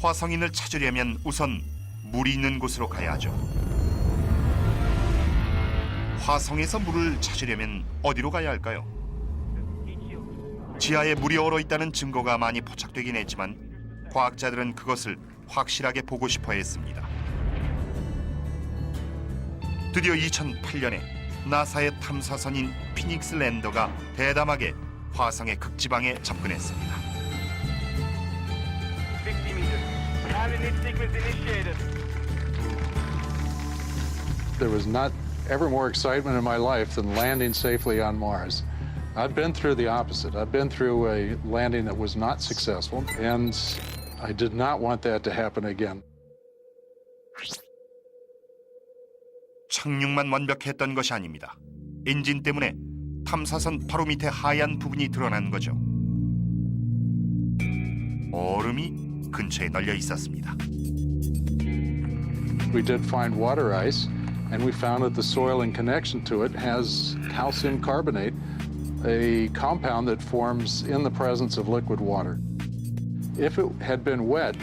화성인을 찾으려면 우선 물이 있는 곳으로 가야 하죠. 화성에서 물을 찾으려면 어디로 가야 할까요? 지하에 물이 얼어 있다는 증거가 많이 포착되긴 했지만 과학자들은 그것을 확실하게 보고 싶어 했습니다. 드디어 2008년에 나사의 탐사선인 피닉스 랜더가 대담하게 화성의 극지방에 접근했습니다. Coordinate sequence initiated. There was not ever more excitement in my life than landing safely on Mars. I've been through the opposite. I've been through a landing that was not successful, and I did not want that to happen again. 착륙만 완벽했던 것이 아닙니다. 엔진 때문에 탐사선 바로 밑에 하얀 부분이 드러난 거죠. 얼음이 근처에 널려 있었습니다. We did find water ice, and we found that the soil in connection to it has calcium carbonate, a compound that forms in the presence of liquid water. If it had been wet,